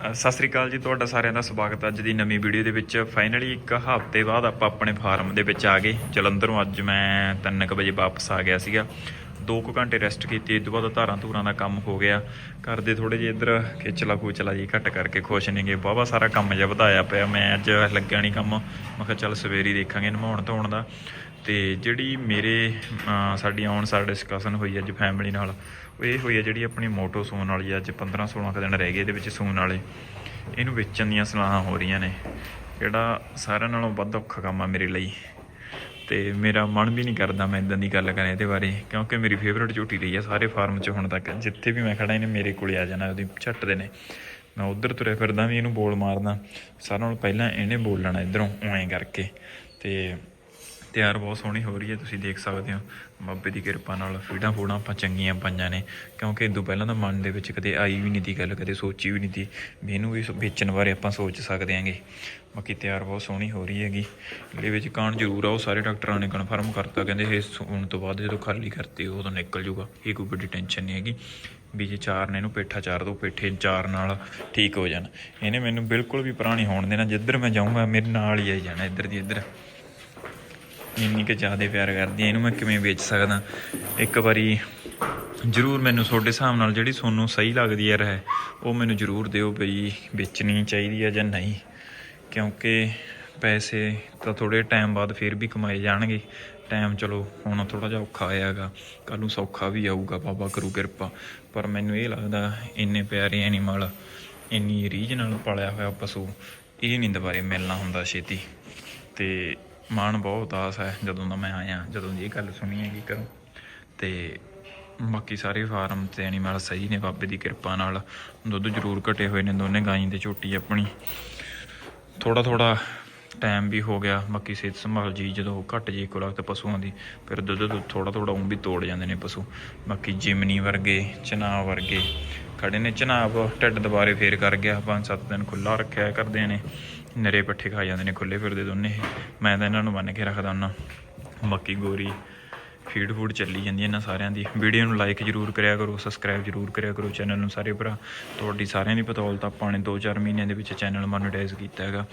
ਸਤਿ ਸ੍ਰੀ ਅਕਾਲ ਜੀ, ਤੁਹਾਡਾ ਸਾਰਿਆਂ ਦਾ ਸਵਾਗਤ ਅੱਜ ਦੀ ਨਵੀਂ ਵੀਡੀਓ ਦੇ ਵਿੱਚ ਫਾਈਨਲੀ ਇੱਕ ਹਫ਼ਤੇ ਬਾਅਦ ਆਪਾਂ ਆਪਣੇ ਫਾਰਮ ਦੇ ਵਿੱਚ ਆ ਗਏ। ਜਲੰਧਰੋਂ ਅੱਜ ਮੈਂ 3:00 ਵਜੇ ਵਾਪਸ ਆ ਗਿਆ ਸੀਗਾ। 2 ਕੁ ਘੰਟੇ ਰੈਸਟ ਕੀਤੀ ਇਸ ਤੋਂ ਬਾਅਦ ਧਾਰਾਂ ਧੂਰਾਂ ਦਾ ਕੰਮ ਹੋ ਗਿਆ। ਘਰ ਦੇ ਥੋੜੇ ਜਿਹੇ ਇੱਧਰ ਖੇਚਲਾ ਖੂਚਲਾ ਜੀ ਘੱਟ ਕਰਕੇ ਖੁਸ਼ ਨੇਗੇ ਬਾਬਾ ਸਾਰਾ ਕੰਮ ਜਿਹਾ ਵਧਾਇਆ ਪਿਆ। ਮੈਂ ਅੱਜ ਲੱਗਿਆ ਨਹੀਂ ਕੰਮ। ਮੈਂ ਕਿਹਾ ਚੱਲ ਸਵੇਰੀ ਦੇਖਾਂਗੇ ਨਹਾਉਣ ਧੋਣ ਦਾ। ਤੇ ਜਿਹੜੀ ਮੇਰੇ ਸਾਡੀ ਆਉਣ ਸਾਰ ਡਿਸਕਸ਼ਨ ਹੋਈ ਅੱਜ ਫੈਮਿਲੀ ਨਾਲ ਉਹ ਇਹ ਹੋਈ ਹੈ ਜਿਹੜੀ ਆਪਣੀ ਮੋਟੋ ਸੂਣ ਵਾਲੀ ਆ, ਅੱਜ 15 16 ਕੁ ਦਿਨ ਰਹਿ ਗਏ ਇਹਦੇ ਵਿੱਚ ਸੂਣ ਵਾਲੇ। ਇਹਨੂੰ ਵੇਚਣ ਦੀਆਂ ਸਲਾਹਾਂ ਹੋ ਰਹੀਆਂ ਨੇ। ਜਿਹੜਾ ਸਾਰਿਆਂ ਨਾਲੋਂ ਵੱਧ ਔਖਾ ਕੰਮ ਆ ਮੇਰੇ ਲਈ। ਤੇ ਮੇਰਾ ਮਨ ਵੀ ਨਹੀਂ ਕਰਦਾ ਮੈਂ ਇਦਾਂ ਦੀ ਗੱਲ ਕਰਾਂ ਇਹਦੇ ਬਾਰੇ ਕਿਉਂਕਿ ਮੇਰੀ ਫੇਵਰਿਟ ਝੂਟੀ ਰਹੀ ਹੈ ਸਾਰੇ ਫਾਰਮ 'ਚ ਹੁਣ ਤੱਕ। ਜਿੱਥੇ ਵੀ ਮੈਂ ਖੜਾ ਇਹਨੇ ਮੇਰੇ ਕੋਲੇ ਆ ਜਾਣਾ ਉਹਦੀ ਝੱਟ ਦੇ ਨੇ। ਮੈਂ ਉਧਰ ਤੁਰੇ ਫਿਰਦਾ ਵੀ ਇਹਨੂੰ ਬੋਲ ਮਾਰਦਾ। ਸਾਰਿਆਂ ਨਾਲੋਂ ਪਹਿਲਾਂ ਇਹਨੇ ਬੋਲ ਲੈਣਾ ਇਧਰੋਂ ਐਂ ਕਰਕੇ। ਤੇ ਤਿਆਰ ਬਹੁਤ ਸੋਹਣੀ ਹੋ ਰਹੀ ਹੈ, ਤੁਸੀਂ ਦੇਖ ਸਕਦੇ ਹੋ। ਬਾਬੇ ਦੀ ਕਿਰਪਾ ਨਾਲ ਫੀਡਾਂ ਫੂਡਾਂ ਆਪਾਂ ਚੰਗੀਆਂ ਪਾਈਆਂ ਨੇ, ਕਿਉਂਕਿ ਇਦੋਂ ਪਹਿਲਾਂ ਤਾਂ ਮਨ ਦੇ ਵਿੱਚ ਕਦੇ ਆਈ ਵੀ ਨਹੀਂ ਦੀ ਗੱਲ, ਕਦੇ ਸੋਚੀ ਵੀ ਨਹੀਂ ਦੀ ਵੀ ਇਹਨੂੰ ਵੀ ਵੇਚਣ ਬਾਰੇ ਆਪਾਂ ਸੋਚ ਸਕਦੇ ਹਾਂਗੇ। ਬਾਕੀ ਤਿਆਰ ਬਹੁਤ ਸੋਹਣੀ ਹੋ ਰਹੀ ਹੈਗੀ। ਇਹਦੇ ਵਿੱਚ ਕਾਣ ਜ਼ਰੂਰ ਆ, ਉਹ ਸਾਰੇ ਡਾਕਟਰਾਂ ਨੇ ਕਨਫਰਮ ਕਰਤਾ, ਕਹਿੰਦੇ ਇਹ ਸੂਣ ਤੋਂ ਬਾਅਦ ਜਦੋਂ ਖਾਲੀ ਕਰਤੀ ਉਦੋਂ ਨਿਕਲ ਜੂਗਾ, ਇਹ ਕੋਈ ਵੱਡੀ ਟੈਨਸ਼ਨ ਨਹੀਂ ਹੈਗੀ। ਵੀ ਜੇ ਚਾਰ ਨੇ ਇਹਨੂੰ ਪੇਠਾ ਚਾਰ ਦੋ ਪੇਠੇ ਚਾਰ ਨਾਲ ਠੀਕ ਹੋ ਜਾਣ। ਇਹਨੇ ਮੈਨੂੰ ਬਿਲਕੁਲ ਵੀ ਪੁਰਾਣੀ ਹੋਣ ਦੇਣਾ, ਜਿੱਧਰ ਮੈਂ ਜਾਊਂਗਾ, ਮੇਰੇ ਨਾਲ ਹੀ ਆਈ ਜਾਣਾ, ਇੱਧਰ ਦੀ ਇੱਧਰ। ਇੰਨੀ ਕਿ ਜ਼ਿਆਦਾ ਪਿਆਰ ਕਰਦੀ ਐ ਇਹਨੂੰ ਮੈਂ ਕਿਵੇਂ ਵੇਚ ਸਕਦਾ? ਇੱਕ ਵਾਰੀ ਜਰੂਰ ਮੈਨੂੰ ਤੁਹਾਡੇ ਹਿਸਾਬ ਨਾਲ ਜਿਹੜੀ ਤੁਹਾਨੂੰ ਸਹੀ ਲੱਗਦੀ ਹੈ ਰਹਿ ਉਹ ਮੈਨੂੰ ਜਰੂਰ ਦਿਓ ਬਈ ਵੇਚਣੀ ਚਾਹੀਦੀ ਹੈ ਜਾਂ ਨਹੀਂ। ਕਿਉਂਕਿ ਪੈਸੇ ਤਾਂ ਥੋੜੇ ਟਾਈਮ ਬਾਅਦ ਫਿਰ ਵੀ ਕਮਾਏ ਜਾਣਗੇ। ਟਾਈਮ ਚਲੋ, ਹੁਣ ਥੋੜਾ ਜਿਹਾ ਔਖਾ ਆਇਆਗਾ। ਕੱਲ ਨੂੰ ਸੌਖਾ ਵੀ ਆਊਗਾ, ਬਾਬਾ ਕਰੂ ਕਿਰਪਾ। ਪਰ ਮੈਨੂੰ ਇਹ ਲੱਗਦਾ ਇੰਨੇ ਪਿਆਰੇ ਐਨੀਮਲ ਇੰਨੀ ਰੀਝ ਨਾਲ ਪਾਲਿਆ ਹੋਇਆ ਪਸ਼ੂ, ਇਹ ਨਹੀਂ ਦੁਬਾਰੇ ਮਿਲਣਾ ਹੁੰਦਾ ਛੇਤੀ। ਤੇ ਮਾਣ ਬਹੁਤ ਉਦਾਸ ਹੈ ਜਦੋਂ ਦਾ ਮੈਂ ਆਇਆ, ਜਦੋਂ ਦੀ ਇਹ ਗੱਲ ਸੁਣੀ ਹੈਗੀ ਕਰੋ ਤੇ ਬਾਕੀ ਸਾਰੇ ਫਾਰਮ ਤੇ ਐਨੀਮਲ ਸਹੀ ਨੇ, ਬਾਬੇ ਦੀ ਕਿਰਪਾ ਨਾਲ। ਦੁੱਧ ਜ਼ਰੂਰ ਘਟੇ ਹੋਏ ਨੇ ਦੋਨੇ ਗਾਈਂ ਤੇ ਝੋਟੀ ਆਪਣੀ। ਥੋੜਾ ਥੋੜਾ ਟਾਈਮ ਵੀ ਹੋ ਗਿਆ, ਬਾਕੀ ਸਿਹਤ ਸੰਭਾਲ ਜੀ ਜਦੋਂ ਘਟ ਜੀ ਖੁਰਾਕ ਪਸ਼ੂਆਂ ਦੀ, ਫਿਰ ਦੁੱਧ ਦੁੱਧ ਥੋੜਾ ਥੋੜਾ ਉਹ ਵੀ ਤੋੜ ਜਾਂਦੇ ਨੇ ਪਸ਼ੂ। ਬਾਕੀ ਜਿਮਨੀ ਵਰਗੇ ਚਨਾਬ ਵਰਗੇ ਖੜੇ ਨੇ। ਚਨਾਬ ਢਿੱਡ ਦੁਬਾਰੇ ਫੇਰ ਕਰ ਗਿਆ ਪੰਜ ਸੱਤ ਦਿਨ ਖੁੱਲਾ ਰੱਖਿਆ ਕਰਦੇ ਨੇ। ਨਰੇ ਪੱਠੇ ਖਾ ਜਾਂਦੇ ਨੇ ਖੁੱਲੇ ਫਿਰਦੇ ਦੋਨੇ ਮੈਂ ਤਾਂ ਇਹਨਾਂ ਨੂੰ ਬੰਨ ਕੇ ਰੱਖਦਾ ਹੁੰਦਾ। ਮੱਕੀ ਗੋਰੀ ਫੀਡ ਫੂਡ ਚੱਲੀ ਜਾਂਦੀ ਇਹਨਾਂ ਸਾਰਿਆਂ ਦੀ। ਵੀਡੀਓ ਨੂੰ ਲਾਈਕ ਜਰੂਰ ਕਰਿਆ ਕਰੋ ਸਬਸਕ੍ਰਾਈਬ ਜਰੂਰ ਕਰਿਆ ਕਰੋ ਚੈਨਲ ਨੂੰ ਸਾਰੇ ਭਰਾ। ਤੁਹਾਡੀ ਸਾਰਿਆਂ ਦੀ ਬਦੌਲਤ ਆਪਾਂ ਨੇ 2-4 ਮਹੀਨਿਆਂ ਦੇ ਵਿੱਚ ਚੈਨਲ ਮੋਨੇਟਾਈਜ਼ ਕੀਤਾ ਹੈਗਾ।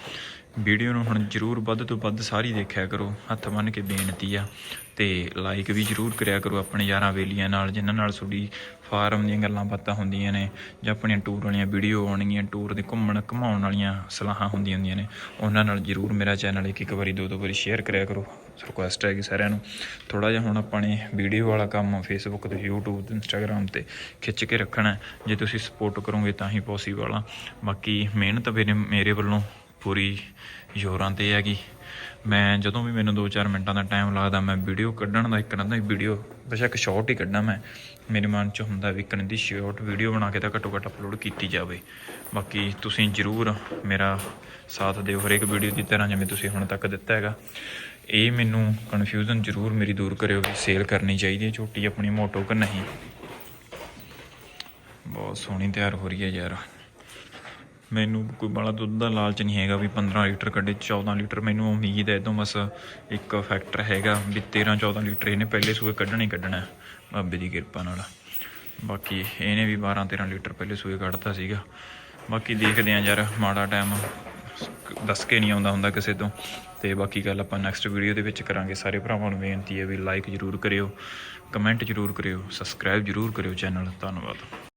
ਵੀਡੀਓ ਨੂੰ ਹੁਣ ਜਰੂਰ ਵੱਧ ਤੋਂ ਵੱਧ ਸਾਰੀ ਦੇਖਿਆ ਕਰੋ। ਹੱਥ ਬੰਨ ਕੇ ਬੇਨਤੀ ਆ ਤੇ ਲਾਈਕ ਵੀ ਜਰੂਰ ਕਰਿਆ ਕਰੋ ਆਪਣੇ ਯਾਰਾਂ ਵੇਲੀਆਂ ਨਾਲ, ਜਿਨ੍ਹਾਂ ਨਾਲ ਤੁਹਾਡੀ ਫਾਰਮ ਦੀਆਂ ਗੱਲਾਂ ਬਾਤਾਂ ਹੁੰਦੀਆਂ ਨੇ ਜਾਂ ਆਪਣੀਆਂ ਟੂਰ ਵਾਲੀਆਂ ਵੀਡੀਓ ਆਉਣਗੀਆਂ ਟੂਰ ਦੇ ਘੁੰਮਣ ਘੁਮਾਉਣ ਵਾਲੀਆਂ ਸਲਾਹਾਂ ਹੁੰਦੀਆਂ ਹੁੰਦੀਆਂ ਨੇ, ਉਹਨਾਂ ਨਾਲ ਜਰੂਰ ਮੇਰਾ ਚੈਨਲ ਇੱਕ ਇੱਕ ਵਾਰੀ, ਦੋ ਦੋ ਵਾਰੀ ਸ਼ੇਅਰ ਕਰਿਆ ਕਰੋ। ਰਿਕੁਐਸਟ ਹੈ ਕਿ ਸਾਰਿਆਂ ਨੂੰ। ਥੋੜਾ ਜਿਹਾ ਹੁਣ ਆਪਾਂ ਨੇ ਵੀਡੀਓ ਵਾਲਾ ਕੰਮ ਫੇਸਬੁੱਕ ਤੇ, YouTube ਤੇ, Instagram ਤੇ ਖਿੱਚ ਕੇ ਰੱਖਣਾ ਜੇ ਤੁਸੀਂ ਸਪੋਰਟ ਕਰੋਗੇ ਤਾਂ ਹੀ ਪੋਸੀਬਲ ਆ। ਬਾਕੀ ਮਿਹਨਤ ਮੇਰੇ ਮੇਰੇ ਵੱਲੋਂ ਪੂਰੀ ਜ਼ੋਰਾਂ ਤੇ ਹੈਗੀ। ਮੈਂ ਜਦੋਂ ਵੀ ਮੈਨੂੰ 2-4 ਮਿੰਟਾਂ ਦਾ ਟਾਈਮ ਲੱਗਦਾ, ਮੈਂ ਵੀਡੀਓ ਕੱਢਣ ਦਾ ਇੱਕ ਨਾ ਦਾ ਵੀਡੀਓ ਬੇਸ਼ੱਕ ਸ਼ਾਰਟ ਹੀ ਕੱਢਾਂ ਮੈਂ। ਮੇਰੇ ਮਨ 'ਚ ਹੁੰਦਾ ਵੀ ਇੱਕ ਨਾ ਦੀ ਸ਼ਾਰਟ ਵੀਡੀਓ ਬਣਾ ਕੇ ਤਾਂ ਘੱਟੋ ਘੱਟ ਅਪਲੋਡ ਕੀਤੀ ਜਾਵੇ। ਬਾਕੀ ਤੁਸੀਂ ਜਰੂਰ ਮੇਰਾ ਸਾਥ ਦਿਓ ਹਰੇਕ ਵੀਡੀਓ ਦੀ ਤਰ੍ਹਾਂ ਜਿਵੇਂ ਤੁਸੀਂ ਹੁਣ ਤੱਕ ਦਿੱਤਾ ਹੈਗਾ। ਇਹ ਮੈਨੂੰ ਕਨਫਿਊਜ਼ਨ ਜਰੂਰ ਮੇਰੀ ਦੂਰ ਕਰਿਓ ਵੀ ਸੇਲ ਕਰਨੀ ਚਾਹੀਦੀ ਹੈ, ਝੋਟੀ ਆਪਣੀ ਮੋਟੋ ਕਿ ਨਹੀਂ। ਬਹੁਤ ਸੋਹਣੀ ਤਿਆਰ ਹੋ ਰਹੀ ਹੈ ਯਾਰ। ਮੈਨੂੰ ਕੋਈ ਬੜਾ ਦੁੱਧ ਦਾ ਲਾਲਚ ਨਹੀਂ ਹੈਗਾ ਵੀ 15 ਲੀਟਰ ਕੱਢੇ 14 ਲੀਟਰ ਮੈਨੂੰ ਉਮੀਦ ਹੈ ਇਦੋਂ ਬਸ ਇੱਕ ਫੈਕਟਰ ਹੈਗਾ ਵੀ 13 14 ਲੀਟਰ ਇਹਨੇ ਪਹਿਲੇ ਸੂਏ ਕੱਢਣਾ ਹੀ ਕੱਢਣਾ ਬਾਬੇ ਦੀ ਕਿਰਪਾ ਨਾਲ। ਬਾਕੀ ਇਹਨੇ ਵੀ 12 13 ਲੀਟਰ ਪਹਿਲੇ ਸੂਏ ਕੱਢਤਾ ਸੀਗਾ। ਬਾਕੀ ਦੇਖਦੇ ਆਂ ਯਾਰ, ਮਾੜਾ ਟਾਈਮ ਦੱਸ ਕੇ ਨਹੀਂ ਆਉਂਦਾ ਹੁੰਦਾ ਕਿਸੇ ਤੋਂ। ਤੇ ਬਾਕੀ ਗੱਲ ਆਪਾਂ ਨੈਕਸਟ ਵੀਡੀਓ ਦੇ ਵਿੱਚ ਕਰਾਂਗੇ। ਸਾਰੇ ਭਰਾਵਾਂ ਨੂੰ ਬੇਨਤੀ ਹੈ ਵੀ ਲਾਈਕ ਜਰੂਰ ਕਰਿਓ ਕਮੈਂਟ ਜਰੂਰ ਕਰਿਓ ਸਬਸਕ੍ਰਾਈਬ ਜਰੂਰ ਕਰਿਓ ਚੈਨਲ ਧੰਨਵਾਦ।